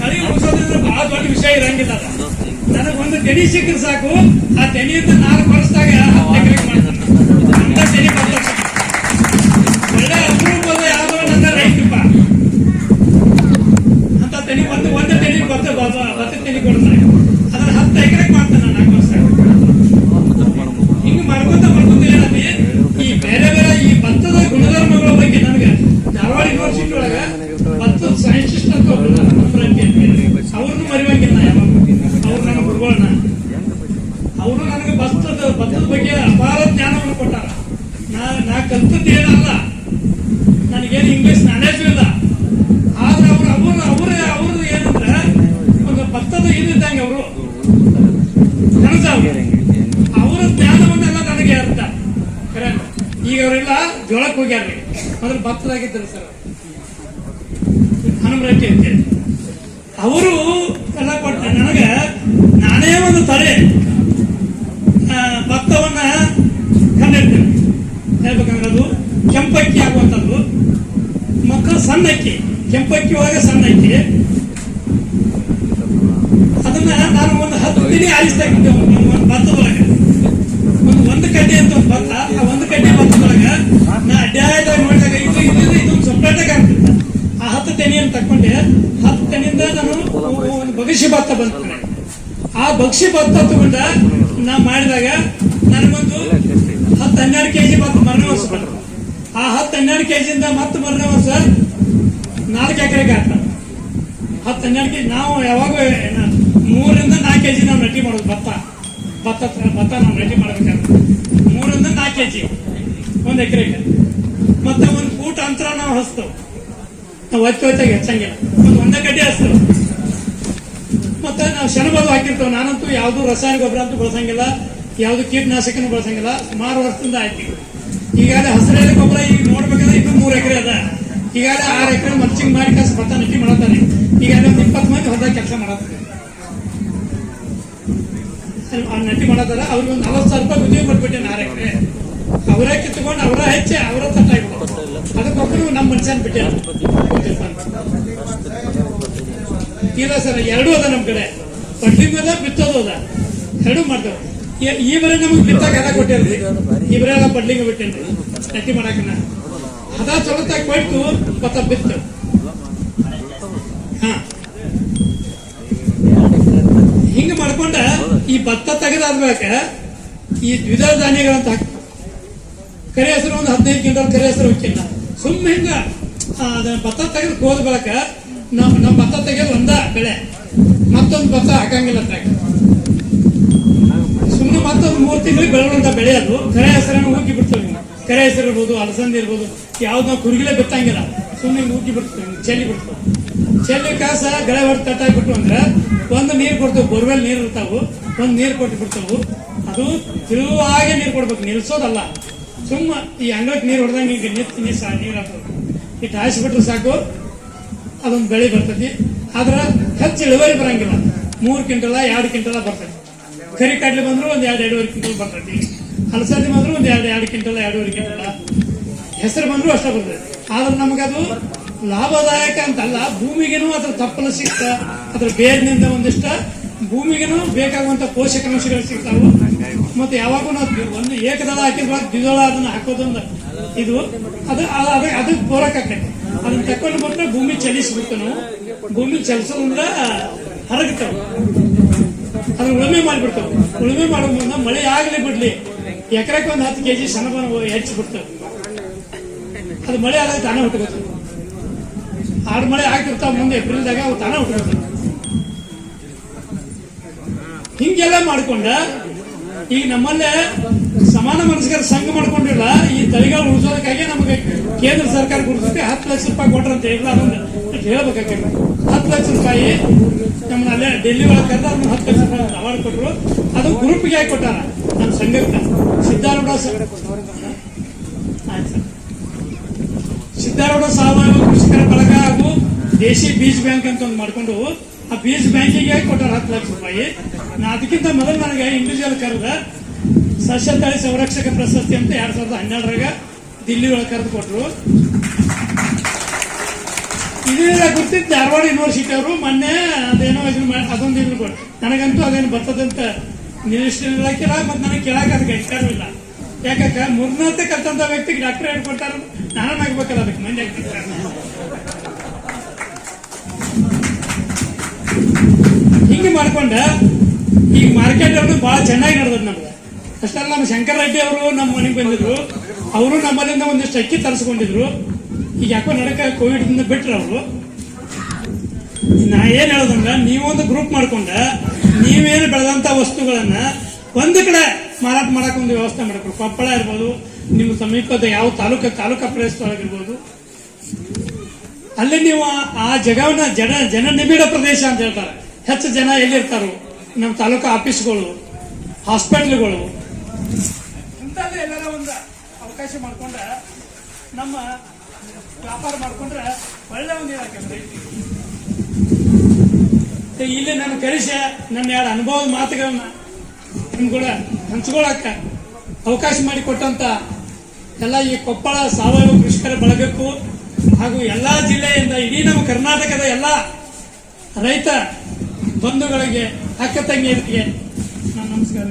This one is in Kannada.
ತಳಿ ಉಳಿಸೋದ್ರಿಂದ ಬಹಳ ದೊಡ್ಡ ವಿಷಯ ಇರಂಗಿಲ್ಲ ನನಗೊಂದು ತೆನಿ ಸಿಕ್ಕರೆ ಸಾಕು, ಆ ತೆನಿಯಿಂದ ನಾಲ್ಕು ವರ್ಷದಾಗ ಹತ್ತು ಭತ್ತದ ಬಗ್ಗೆ ಅಪಾರ ಜ್ಞಾನವನ್ನು ಕೊಟ್ಟಾರ. ನಾ ನಾ ಕಲ್ತದ್ದು ಏನಲ್ಲ. ನನಗೇನು ಇಂಗ್ಲಿಷ್ ನಾಲೇಜ್ ಇಲ್ಲ. ಆದ್ರೆ ಅವ್ರು, ಅವರು, ಅವ್ರ, ಅವ್ರದ್ದು ಏನಂದ್ರೆ ಒಂದು ಭತ್ತದ ಇದ್ದಂಗೆ ಅವರು. ಕನಸ ಅವ್ರು. ಜ್ಞಾನವನ್ನೆಲ್ಲ ನನಗೆ ಅರ್ಥ ಖರೆ? ಈಗ ಅವರೆಲ್ಲ ಜೋಳಕ್ಕೆ ಹೋಗ್ಯಾರ್ರಿ. ಅಂದ್ರೆ ಭತ್ತದಾಗಿದ್ದರು ಸರ್ ಅಂತೇಳಿ ಅವರು ಎಲ್ಲ ಕೊಟ್ಟ, ನನಗೆ ನಾನೇ ಒಂದು ತಲೆ ಆ, ಭತ್ತವನ್ನ ಕಂಡಿಡ್ತೇನೆ ಹೇಳ್ಬೇಕಂದ್ರೆ ಅದು ಕೆಂಪಕ್ಕಿ ಆಗುವಂಥದ್ದು? ಮಕ್ಕಳು ಸಣ್ಣ ಅಕ್ಕಿ ಕೆಂಪಕ್ಕಿ ಒಳಗೆ ಸಣ್ಣ ಅಕ್ಕಿ ಅದನ್ನ ನಾನು ಒಂದು ಹತ್ತು ದಿನ ಆರಿಸ್ತಾ ಇದ್ದೆ ಒಂದು ಭತ್ತದೊಳಗೆ ಒಂದು ಒಂದು ಕಡ್ಡಿ ಅಂತ ಒಂದು ಭತ್ತ ಆ ಒಂದು ಕಡ್ಡೆ ಭತ್ತದೊಳಗೆ ನಾ ಅಡ್ಡಾಯದಾಗ ನೋಡಿದಾಗ ಇದು ಇದ್ದಿದ್ರೆ ಇದೊಂದು ಸಪ್ರೇಟಾಗಿ ಆಗ್ತಿತ್ತು ಆ ಹತ್ತು ತೆನೆಯನ್ನು ತಕ್ಕೊಂಡೆ, ಹತ್ತು ತೆನೆಯಿಂದ ನಾನು ಒಂದು ಬಗಸಿ ಭತ್ತ ಬಂತು ಆ ಬಗ್ಸಿ ಭತ್ತ ತಗೊಂಡ ನಾ ಮಾಡಿದಾಗ ನನಗೊಂದು ಹತ್ತು ಹನ್ನೆರಡು ಕೆಜಿ ಭತ್ತ ಮರಣ ವರ್ಷ ಆ ಹತ್ತು ಹನ್ನೆರಡು ಕೆಜಿಯಿಂದ ಮತ್ತೆ ಮರನೇ ವರ್ಷ ನಾಲ್ಕು ಎಕರೆಗೆ ಆಗ್ತದೆ ಹತ್ತು ಹನ್ನೆರಡು ಕೆಜಿ, ನಾವು ಯಾವಾಗ ಮೂರಿಂದ ನಾಲ್ಕು ಕೆಜಿ ನಾವು ರೆಡಿ ಮಾಡೋದು, ಭತ್ತ. ಭತ್ತ ಭತ್ತ ನಾವು ರೆಡಿ ಮಾಡ್ಬೇಕಾದ್ರೆ. ಮೂರಿಂದ ನಾಲ್ಕು ಕೆಜಿ, ಒಂದು ಎಕರೆಗೆ. ಮತ್ತೆ ಒಂದು ಫೂಟ್ ಅಂತರ ನಾವು ಹಸ್ತೇವೆ ನಾವು ಒತ್ತಿ ಒತ್ತಾಗಿ ಹೆಚ್ಚಂಗಿಲ್ಲ. ಒಂದು ಒಂದೇ ಗಡ್ಡೆ ಹಸ್ತೇವೆ ಮತ್ತೆ ನಾವು ಶನಬದು ಹಾಕಿರ್ತೇವೆ. ನಾನಂತೂ ಯಾವುದು ರಸಾಯನ ಗೊಬ್ಬರ ಅಂತೂ ಬಳಸಂಗಿಲ್ಲ. ಯಾವುದು ಕೀಟನಾಶಕನೂ ಬಳಸಂಗಿಲ್ಲ. ಸುಮಾರು ವರ್ಷದಿಂದ ಆಯ್ತು. ಈಗಾಗಲೇ ಹಸಿರೆಲೆ ಗೊಬ್ಬರ ಈಗ ನೋಡ್ಬೇಕಂದ್ರೆ ಇನ್ನೂ ಮೂರು ಎಕರೆ ಅದ. ಈಗಾಗಲೇ ಆರು ಎಕರೆ ಮರ್ಚಿಂಗ್ ಮಾಡಿ ಕಸ ಭತ್ತ ನಟ್ಟಿ ಮಾಡತ್ತಾನೆ. ಈಗಾಗಲೇ ಒಂದು ಇಪ್ಪತ್ತು ಮಂದಿ ಹೊಸ ಕೆಲಸ ಮಾಡತ್ತಾರೆ ನಟ್ಟಿ ನಟಿ ಮಾಡತ್ತಾರ. ಅವ್ರಿಗೆ ಒಂದು ನಲವತ್ತು ಸಾವಿರ ರೂಪಾಯಿ ಉದ್ಯೋಗ ಕೊಟ್ಬಿಟ್ಟೆ ಆರು ಎಕರೆ. ಅವರೇ ಕಿತ್ಕೊಂಡು ಅವರ ಹೆಚ್ಚೆ ಅವರ ತಟ್ಟ ಅದಕ್ಕೊಬ್ಬರು ನಮ್ಮ ಮನುಷ್ಯನ ಬಿಟ್ಟೆ ಇಲ್ಲ ಸರ್, ಎರಡೂ ಅದ ನಮ್ಮ ಕಡೆ. ಪಡ್ಲಿಂಗ್ ಅದ ಬಿತ್ತೋದು ಅದ. ಎರಡೂ ಮಾಡ್ತೇವೆ ಬರೀ ನಮಗೆ ಬಿತ್ತಾಕ ಹದ ಕೊಟ್ಟಿರ್ರಿ ಇವರೆಲ್ಲ ಬಡ್ಲಿಂಗ್ ಬಿಟ್ಟೇನ್ರಿ. ನಟಿ ಮಾಡಾಕನ. ಹದ ಚೊಲತಾಗಿ ಕೊಟ್ಟು ಭತ್ತ ಬಿತ್ತು. ಹಾ. ಹಿಂಗ ಮಾಡ್ಕೊಂಡ ಈ ಭತ್ತ ತೆಗೆದಾದ್ಬೇಕ ಈ ದ್ವಿದಳ ಧಾನ್ಯಗಳಂತ ಹಾಕ್ತ ಕರೆ ಹೆಸರು ಒಂದು ಹದಿನೈದು ಕ್ವಿಂಟಲ್ ಕರೆ ಹೆಸರು ಹೋಗಿಲ್ಲ ಸುಮ್ಮನೆ ಹಿಂಗ ಅದನ್ನ ಭತ್ತ ತೆಗೆದು ಹೋದ ಬಳಕ ನಮ್ಮ ನಮ್ಮ ಭತ್ತ ತೆಗೆದು ಒಂದ ಬೆಳೆ. ಮತ್ತೊಂದು ಭತ್ತ ಹಾಕಂಗಿಲ್ಲ ಮತ್ತೊಂದು ಮೂರು ತಿಂಗಳಿಗೆ ಬೆಳೆದಂತ ಬೆಳೆ ಅದು. ಕರೆ ಹೆಸರನ್ನು ಉಗ್ಗಿ ಬಿಡ್ತೇವೆ ಹಿಂಗ. ಕರೆ ಹೆಸರು ಇರ್ಬೋದು, ಅಲಸಂದಿ ಇರ್ಬೋದು, ಯಾವ್ದು ನಾವು ಕುರುಗಿಲೆ ಬಿತ್ತಂಗಿಲ್ಲ. ಸುಮ್ಮನೆ ಹಿಂಗೆ ಬಿಡ್ತೇವೆ, ಹಿಂಗೆ ಚೆಲ್ಲಿ ಬಿಡ್ತೇವೆ. ಚೆಲ್ಲಿ ಕಾಸ ಗಳೆ ಹೊಡೆದು ತಟ್ಟಾಕ್ಬಿಟ್ಟು ಅಂದ್ರೆ ಒಂದು ನೀರು ಕೊಡ್ತೇವೆ, ಬೋರ್ವೆಲ್ ನೀರು ಇರ್ತಾವು. ಒಂದು ನೀರು ಕೊಟ್ಟು ಬಿಡ್ತಾವು. ಅದು ತಿರುವಾಗೆ ನೀರು ಕೊಡ್ಬೇಕು, ನಿಲ್ಸೋದಲ್ಲ. ಸುಮ್ಮ ಈ ಅಂಗಳಕ್ಕೆ ನೀರು ಹೊಡೆದಂಗೆ ಈಗ ನಿಂತು ಸಾ ನೀರು ಹಾಕೋದು ಇಟ್ಟು ಹಾಯಿಸ್ಬಿಟ್ರೆ ಸಾಕು, ಅದೊಂದು ಬೆಳೆ ಬರ್ತೈತಿ. ಆದ್ರೆ ಹೆಚ್ಚು ಇಳುವರಿ ಬರಂಗಿಲ್ಲ. ಮೂರು ಕ್ವಿಂಟಲ, ಎರಡು ಕ್ವಿಂಟಲ ಬರ್ತೈತಿ. ಕರಿ ಕಡ್ಲೆ ಬಂದ್ರು ಒಂದ್ ಎರಡು ಎರಡೂವರೆ ಕಿಂಟಲ್ ಬರ್ತೈತಿ ಹಲಸಂದಿ ಬಂದ್ರು ಒಂದ್ ಎರಡು ಎರಡು ಕ್ವಿಂಟಲ್, ಎರಡೂವರೆ ಕಿಂಟಲ್ ಹೆಸರು ಬಂದ್ರು ಅಷ್ಟೇ ಬರ್ತೈತಿ ಆದ್ರೆ ನಮಗದು ಲಾಭದಾಯಕ ಅಂತಲ್ಲ, ಭೂಮಿಗೇನು ಅದ್ರ ತಪ್ಪಲು ಸಿಕ್ತ. ಅದ್ರ ಬೇರಿನಿಂದ ಒಂದಿಷ್ಟ ಭೂಮಿಗೇನು ಬೇಕಾಗುವಂತ ಪೋಷಕಾಂಶಗಳು ಸಿಗ್ತಾವು. ಮತ್ತೆ ಯಾವಾಗೂ ನಾವು ಒಂದು ಏಕದಳ ಹಾಕಿರ್ಬಾರ್ದು ದ್ವಿದಳ ಅದನ್ನ ಹಾಕೋದೊಂದು ಇದು. ಅದು ಅದು- ಅದು ಅದಕ್ಕೆ ಅದನ್ನ ತಕೊಂಡು ಬಂದ್ರೆ ಭೂಮಿ ಚಲಿಸ್ಬಿಟ್ಟು ನಾವು. ಭೂಮಿ ಚಲಿಸೋದ್ರಿಂದ ಹರಗ್ತಾವ. ಅದನ್ನ ಉಳುಮೆ ಮಾಡಿಬಿಡ್ತಾವ. ಉಳುಮೆ ಮಾಡೋ ಮುಂದ ಮಳೆ ಆಗಲಿ ಬಿಡ್ಲಿ. ಎಕರೆಗೆ ಒಂದ್ ಹತ್ತು ಕೆಜಿ ಸಣ್ಣ ಹೆಚ್ಚು ಬಿಡ್ತಾವ ಅದು ಮಳೆ ಆದಾಗ ತಾನೇ ಹುಟ್ಟಬೇಕು ಆರು ಮಳೆ ಆಗ್ತಿರ್ತಾವ ಮುಂದೆ ಏಪ್ರಿಲ್ದಾಗ ಅವು ತಾನೇ ಹುಟ್ಟಬೇಕು ಹಿಂಗೆಲ್ಲ ಮಾಡ್ಕೊಂಡ ಈಗ ನಮ್ಮಲ್ಲೇ ಸಮಾನ ಮನಸ್ಕರ ಸಂಘ ಮಾಡ್ಕೊಂಡಿಲ್ಲ ಈ ತಳಿಗಳು ಉಳಿಸೋದಕ್ಕಾಗಿ ನಮಗೆ ಕೇಂದ್ರ ಸರ್ಕಾರ ಗುರುತಿಸಿ ಹತ್ತು ಲಕ್ಷ ರೂಪಾಯಿ ಕೊಟ್ರಂತ ಅಂತ ಅದನ್ನು ಅದೊಂದು ಹೇಳ್ಬೇಕಾಗ್ತದೆ. ಹತ್ತು ಲಕ್ಷ ರೂಪಾಯಿ ನಮ್ಮನ್ನ ಅಲ್ಲೇ ಡೆಲ್ಲಿ ಒಳಗೆ ಕರೆದ ಅದನ್ನ ಹತ್ತು ಲಕ್ಷ ರೂಪಾಯಿ ಅವಾರ್ಡ್ ಕೊಟ್ಟರು ಅದು ಗ್ರೂಪ್ಗೆ ಆಗಿ ಕೊಟ್ಟಾರ ನಮ್ಮ ಸಂಘಕ್ಕೆ ಸಿದ್ದಾರೂಢ. ಸಿದ್ದಾರೂಢ ಸಾವಯವ ಕೃಷಿಕರ ಬಳಗ ಹಾಗೂ ದೇಶಿ ಬೀಜ್ ಬ್ಯಾಂಕ್ ಅಂತ ಒಂದು ಮಾಡ್ಕೊಂಡು ಆ ಬೀಜ್ ಬ್ಯಾಂಕಿಗೆ ಕೊಟ್ಟಾರ ಹತ್ತು ಲಕ್ಷ ರೂಪಾಯಿ. ನಾ ಅದಕ್ಕಿಂತ ಮೊದಲು ನನಗೆ ಇಂಡಿವಿಜುವಲ್ ಕರೆದ ಸಸ್ಯ ತಳಿ ಸಂರಕ್ಷಕ ಪ್ರಶಸ್ತಿ ಅಂತ ಎರಡ್ ಸಾವಿರದ ಹನ್ನೆರಡರಾಗ ದಿಲ್ಲಿ ಒಳಗೆ ಕರೆದು ಇದೆಲ್ಲ ಗೊತ್ತಿದ್ದು ಧಾರವಾಡ ಯೂನಿವರ್ಸಿಟಿ ಅವರು ಮೊನ್ನೆ ಅದೇನೋ ಇದನ್ನು ಅದೊಂದು ಇದನ್ನು ಕೊಟ್ಟು ನನಗಂತೂ ಅದೇನು ಬರ್ತದಂತ ನಿರೀಕ್ಷೆ ಇಲಾಖೆ ಮತ್ತೆ ನನಗೆ ಕೇಳಕ್ಕೆ ಅದಕ್ಕೆ ಅಧಿಕಾರವಿಲ್ಲ ಯಾಕಂದ್ರೆ ಮೂರನೇ ಕಲ್ತಂತ ವ್ಯಕ್ತಿಗೆ ಡಾಕ್ಟರ್ ಕೊಡ್ತಾರ ನಾನು ಆಗ್ಬೇಕಲ್ಲ ಅದಕ್ಕೆ ಮಂದಿ ಆಗ್ತಿರ್ತಾರೆ ಹಿಂಗೆ ಮಾಡ್ಕೊಂಡ, ಈಗ ಮಾರ್ಕೆಟ್ ಅವ್ರದ್ದು ಬಹಳ ಚೆನ್ನಾಗಿ ನಡೆದದ್ ನಮ್ಗೆ. ಅಷ್ಟಲ್ಲ ನಮ್ಮ ಶಂಕರ್ ರೆಡ್ಡಿ ಅವರು ನಮ್ಮ ಮನೆಗೆ ಬಂದಿದ್ರು. ಅವರು ನಮ್ಮಲ್ಲಿಂದ ಒಂದಿಷ್ಟು ಅಕ್ಕಿ ತರಿಸ್ಕೊಂಡಿದ್ರು. ಈಗ ಯಾಕೋ ನಡಕ ಕೋವಿಡ್ ಬಿಟ್ರು ಅವರು. ನಾ ಏನ್ ಹೇಳೋದಂದ್ರೆ, ನೀವೊಂದು ಗ್ರೂಪ್ ಮಾಡ್ಕೊಂಡ, ನೀವೇನು ಬೆಳೆದಂತ ವಸ್ತುಗಳನ್ನ ಒಂದು ಕಡೆ ಮಾರಾಟ ಮಾಡಕ್ ಒಂದು ವ್ಯವಸ್ಥೆ ಮಾಡಬೇಕು. ಕೊಪ್ಪಳ ಇರ್ಬೋದು, ನಿಮ್ಮ ಸಮೀಪದ ಯಾವ ತಾಲೂಕು, ತಾಲೂಕಾ ಪ್ಲೇಸ್ ಒಳಗಿರ್ಬೋದು ಅಲ್ಲಿ ನೀವು ಆ ಜಗವನ್ನ ಜನ ಜನ ನಿಬಿಡ ಪ್ರದೇಶ ಅಂತ ಹೇಳ್ತಾರೆ. ಹೆಚ್ಚು ಜನ ಎಲ್ಲಿರ್ತಾರೋ, ನಮ್ಮ ತಾಲೂಕು ಆಫೀಸ್ಗಳು, ಹಾಸ್ಪಿಟ್ಲ್ಗಳು ಇಂಥದ್ದು ಎಲ್ಲರ ಒಂದು ಅವಕಾಶ ಮಾಡಿಕೊಂಡ್ರೆ, ನಮ್ಮ ವ್ಯಾಪಾರ ಮಾಡ್ಕೊಂಡ್ರೆ ಒಳ್ಳೆ ಒಂದು ಇದಾಕಂದ್ರೆ ಇಲ್ಲಿ ನನ್ನ ಕಳಿಸ ನನ್ನ ಎರಡು ಅನುಭವದ ಮಾತುಗಳನ್ನ ನಿಮ್ ಕೂಡ ಹಂಚ್ಕೊಳಕ ಅವಕಾಶ ಮಾಡಿಕೊಟ್ಟಂತ ಎಲ್ಲ ಈ ಕೊಪ್ಪಳ ಸಾವಯವ ಕೃಷಿಕರ ಬಳಗಕ್ಕೂ ಹಾಗೂ ಎಲ್ಲಾ ಜಿಲ್ಲೆಯಿಂದ ಇಡೀ ನಮ್ಮ ಕರ್ನಾಟಕದ ಎಲ್ಲ ರೈತ ಬಂಧುಗಳಿಗೆ, ಅಕ್ಕ ತಂಗಿಯರಿಗೆ ನಾನು ನಮಸ್ಕಾರ